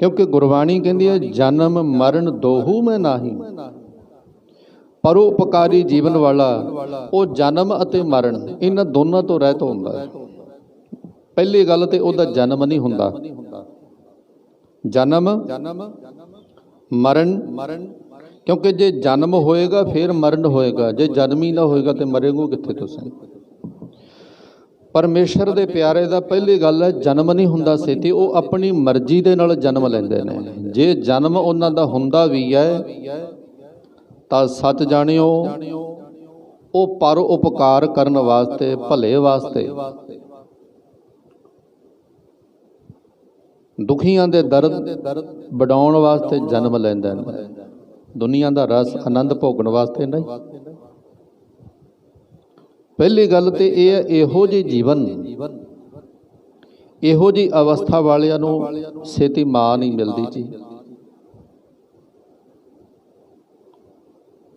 ਕਿਉਂਕਿ ਗੁਰਬਾਣੀ ਕਹਿੰਦੀ ਹੈ ਜਨਮ ਮਰਨ ਦੋਹੂ ਮੈਂ ਨਾਹੀ। ਪਰਉਪਕਾਰੀ ਜੀਵਨ ਵਾਲਾ ਉਹ ਜਨਮ ਅਤੇ ਮਰਨ ਇਹਨਾਂ ਦੋਨਾਂ ਤੋਂ ਰਹਿਤ ਹੁੰਦਾ ਹੈ। ਪਹਿਲੀ ਗੱਲ ਤੇ ਉਹਦਾ ਜਨਮ ਨਹੀਂ ਹੁੰਦਾ। ਜਨਮ ਮਰਨ ਕਿਉਂਕਿ ਜੇ ਜਨਮ ਹੋਏਗਾ ਫਿਰ ਮਰਨ ਹੋਏਗਾ। ਜੇ ਜਨਮ ਹੀ ਨਾ ਹੋਏਗਾ ਤੇ ਮਰੇਗੋ ਕਿੱਥੇ ਤੁਸੀਂ ਪਰਮੇਸ਼ਰ ਦੇ ਪਿਆਰੇ ਦਾ ਪਹਿਲੀ ਗੱਲ ਹੈ, ਜਨਮ ਨਹੀਂ ਹੁੰਦਾ ਸੇਤੀ, ਉਹ ਆਪਣੀ ਮਰਜ਼ੀ ਦੇ ਨਾਲ ਜਨਮ ਲੈਂਦੇ ਨੇ। ਜੇ ਜਨਮ ਉਹਨਾਂ ਦਾ ਹੁੰਦਾ ਵੀ ਹੈ, ਤਾਂ ਸੱਚ ਜਾਣਿਓ, ਉਹ ਪਰ ਉਪਕਾਰ ਕਰਨ ਵਾਸਤੇ, ਭਲੇ ਵਾਸਤੇ। ਦੁਖੀਆਂ ਦੇ ਦਰਦ ਵਡਾਉਣ ਵਾਸਤੇ ਜਨਮ ਲੈਂਦੇ ਨੇ। ਦੁਨੀਆ ਦਾ ਰਸ ਆਨੰਦ ਭੋਗਣ ਵਾਸਤੇ ਨਹੀਂ। ਪਹਿਲੀ ਗੱਲ ਤੇ ਇਹ ਹੈ, ਇਹੋ ਜਿਹੇ ਜੀਵਨ। ਇਹੋ ਜਿਹੀ ਅਵਸਥਾ ਵਾਲਿਆਂ ਨੂੰ ਛੇਤੀ ਮਾਂ ਨਹੀਂ ਮਿਲਦੀ ਜੀ।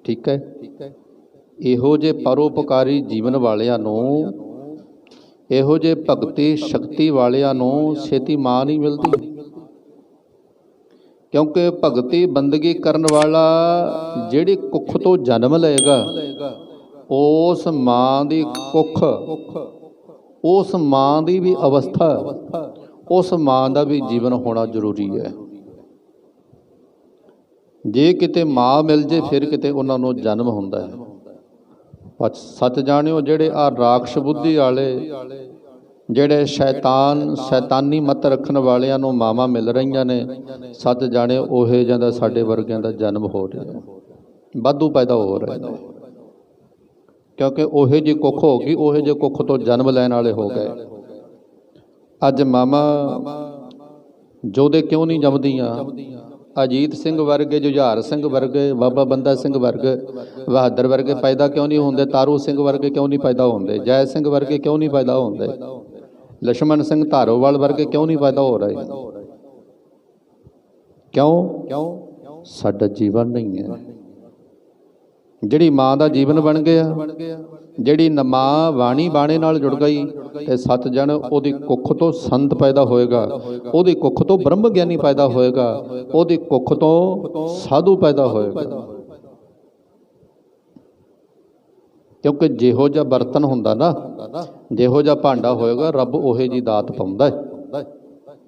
ਠੀਕ ਹੈ? ਇਹੋ ਜੇ ਪਰੋਪਕਾਰੀ ਜੀਵਨ ਵਾਲਿਆਂ ਨੂੰ, ਇਹੋ ਜੇ ਭਗਤੀ ਸ਼ਕਤੀ ਵਾਲਿਆਂ ਨੂੰ ਛੇਤੀ ਮਾਂ ਨਹੀਂ ਮਿਲਦੀ। ਕਿਉਂਕਿ ਭਗਤੀ ਬੰਦਗੀ ਕਰਨ ਵਾਲਾ ਜਿਹੜੀ ਕੁੱਖ ਤੋਂ ਜਨਮ ਲਏਗਾ ਉਸ ਮਾਂ ਦੀ ਕੁੱਖ, ਉਸ ਮਾਂ ਦੀ ਵੀ ਅਵਸਥਾ, ਉਸ ਮਾਂ ਦਾ ਵੀ ਜੀਵਨ ਹੋਣਾ ਜ਼ਰੂਰੀ ਹੈ। ਜੇ ਕਿਤੇ ਮਾਂ ਮਿਲ ਜੇ, ਫਿਰ ਕਿਤੇ ਉਹਨਾਂ ਨੂੰ ਜਨਮ ਹੁੰਦਾ ਹੈ। ਪਰ ਸੱਚ ਜਾਣਿਓ, ਜਿਹੜੇ ਆ ਰਾਖਸ਼ ਬੁੱਧੀ ਵਾਲੇ, ਜਿਹੜੇ ਸ਼ੈਤਾਨ, ਸ਼ੈਤਾਨੀ ਮਤ ਰੱਖਣ ਵਾਲਿਆਂ ਨੂੰ ਮਾਵਾਂ ਮਿਲ ਰਹੀਆਂ ਨੇ, ਸੱਚ ਜਾਣਿਓ, ਉਹੇ ਜਾਂਦਾ ਸਾਡੇ ਵਰਗਿਆਂ ਦਾ ਜਨਮ ਹੋ ਰਿਹਾ ਵਾਧੂ ਪੈਦਾ ਹੋ ਰਿਹਾ ਕਿਉਂਕਿ ਉਹ ਜੀ ਕੁੱਖ ਹੋ ਗਈ, ਉਹ ਜੇ ਕੁੱਖ ਤੋਂ ਜਨਮ ਲੈਣ ਵਾਲੇ ਹੋ ਗਏ। ਅੱਜ ਮਾਮਾ ਜੋਦੇ ਕਿਉਂ ਨਹੀਂ ਜੰਮਦੀਆਂ? ਅਜੀਤ ਸਿੰਘ ਵਰਗੇ, ਜੁਝਾਰ ਸਿੰਘ ਵਰਗੇ, ਬਾਬਾ ਬੰਦਾ ਸਿੰਘ ਵਰਗੇ, ਬਹਾਦਰ ਵਰਗੇ ਪੈਦਾ ਕਿਉਂ ਨਹੀਂ ਹੁੰਦੇ? ਤਾਰੂ ਸਿੰਘ ਵਰਗੇ ਕਿਉਂ ਨਹੀਂ ਪੈਦਾ ਹੁੰਦੇ? ਜੈ ਸਿੰਘ ਵਰਗੇ ਕਿਉਂ ਨਹੀਂ ਪੈਦਾ ਹੁੰਦੇ? ਲਸ਼ਮਣ ਸਿੰਘ ਧਾਰੋਵਾਲ ਵਰਗੇ ਕਿਉਂ ਨਹੀਂ ਪੈਦਾ ਹੋ ਰਹੇ? ਕਿਉਂ? ਸਾਡਾ ਜੀਵਨ ਨਹੀਂ ਹੈ। ਜਿਹੜੀ ਮਾਂ ਦਾ ਜੀਵਨ ਬਣ ਗਿਆ, ਜਿਹੜੀ ਨ- ਮਾਂ ਬਾਣੀ ਬਾਣੇ ਨਾਲ ਜੁੜ ਗਈ, ਤੇ ਸੱਤ ਜਣ ਉਹਦੀ ਕੁੱਖ ਤੋਂ ਸੰਤ ਪੈਦਾ ਹੋਏਗਾ, ਉਹਦੀ ਕੁੱਖ ਤੋਂ ਬ੍ਰਹਮ ਗਿਆਨੀ ਪੈਦਾ ਹੋਏਗਾ, ਉਹਦੀ ਕੁੱਖ ਤੋਂ ਸਾਧੂ ਪੈਦਾ ਹੋਏਗਾ। ਕਿਉਂਕਿ ਜਿਹੋ ਜਿਹਾ ਬਰਤਨ ਹੁੰਦਾ ਨਾ, ਜਿਹੋ ਜਿਹਾ ਭਾਂਡਾ ਹੋਏਗਾ, ਰੱਬ ਉਹੇ ਜੀ ਦਾਤ ਪਾਉਂਦਾ ਹੈ